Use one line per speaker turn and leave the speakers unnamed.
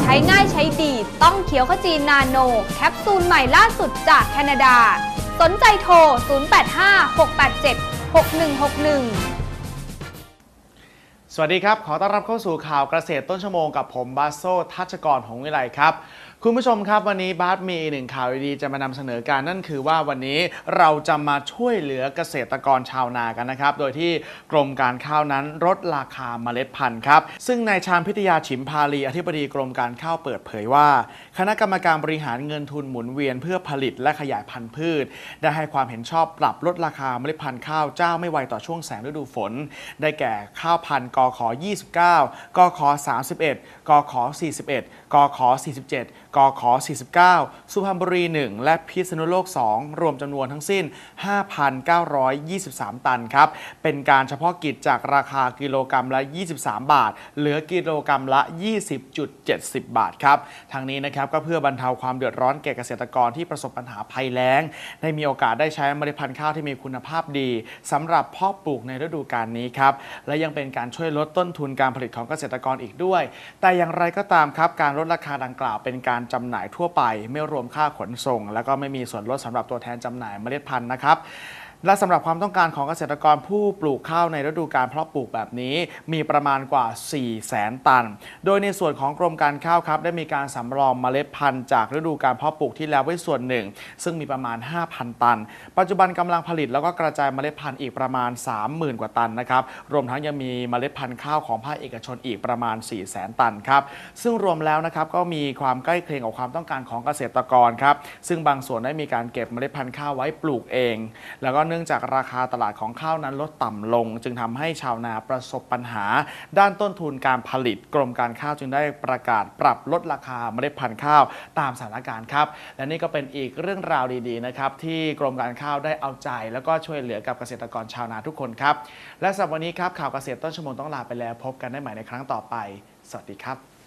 ใช้ง่ายใช้ดี ต้องเขียวขจีนาโน แคปซูลใหม่ล่าสุดจากแคนาดา สนใจโทร 0856876161
สวัสดีครับ ขอต้อนรับเข้าสู่ข่าวเกษตรต้นชั่วโมงกับผมบาโซทัชกรของวิไลครับคุณผู้ชมครับวันนี้บาสมีหนึ่งข่าวดีๆจะมานำเสนอการนั่นคือว่าวันนี้เราจะมาช่วยเหลือเกษตรกรชาวนากันนะครับ โดยที่กรมการข้าวนั้นลดราคาเมล็ดพันธุ์ครับ ซึ่งนายชาญพิทยาฉิมพาลีอธิบดีกรมการข้าวเปิดเผยว่า คณะกรรมการบริหารเงินทุนหมุนเวียนเพื่อผลิตและขยายพันธุ์พืช ได้ให้ความเห็นชอบปรับลดราคาเมล็ดพันธุ์ข้าวเจ้าไม่ไวต่อช่วงแสงฤดูฝน ได้แก่ข้าวพันธุ์กข29กข31กข41กข47กข49 สุพรรณบุรี 1 และพิษณุโลก 2 รวมจำนวนทั้งสิ้น 5,923 ตันครับ เป็นการเฉพาะกิจจากราคากิโลกรรัมละ 23 บาท เหลือกิโลกรรัมละ 20.70 บาทครับ ทางนี้นะครับก็เพื่อบรรเทาความเดือดร้อนแก่เกษตรกรที่ประสบปัญหาภัยแล้ง ได้มีโอกาสได้ใช้เมล็ดพันธุ์ข้าวที่มีคุณภาพดีสำหรับเพาะปลูกในฤดูกาลนี้ครับ และยังเป็นการช่วยลดต้นทุนการผลิตของเกษตรกรอีกด้วย แต่อย่างไรก็ตามครับการลดราคาดังกล่าวเป็นการจำหน่ายทั่วไป ไม่รวมค่าขนส่ง แล้วก็ไม่มีส่วนลดสำหรับตัวแทนจำหน่ายเมล็ดพันธุ์นะครับ และสำหรับความต้องการของเกษตรกรผู้ปลูกข้าวในฤดูการเพาะปลูกแบบนี้มีประมาณกว่า 4 0 0แสนตัน โดยในส่วนของกรมการข้าวครับได้มีการสำรองเมล็ดพันธุ์จากฤดูการเพาะปลูกที่แล้วไว้ส่วนหนึ่ง ซึ่งมีประมาณ 5,000 ตัน ปัจจุบันกำลังผลิตแล้วก็กระจายเมล็ดพันธุ์อีกประมาณ 30,000 กว่าตันนะครับ รวมทั้งยังมีเมล็ดพันธุ์ข้าวของภาคเอกชนอีกประมาณ 4 0 0แสนตันครับ ซึ่งรวมแล้วนะครับก็มีความใกล้เคียงกับความต้องการของเกษตรกรครับ ซึ่งบางส่วนได้มีการเก็บเมล็ดพันธุ์ข้าวไว้ปลูกเอง แล้วก็เนื่องจากราคาตลาดของข้าวนั้นลดต่ำลง จึงทำให้ชาวนาประสบปัญหา ด้านต้นทุนการผลิตกรมการข้าวจึงได้ประกาศปรับลดราคาเมล็ดพันธุ์ข้าวตามสถานการณ์ครับ และนี่ก็เป็นอีกเรื่องราวดีๆนะครับที่กรมการข้าวได้เอาใจ แล้วก็ช่วยเหลือกับเกษตรกรชาวนาทุกคนครับและสำหรับวันนี้ครับข่าวเกษตรต้นชั่วโมงต้องลาไปแล้ว พบกันได้ใหม่ในครั้งต่อไป สวัสดีครับ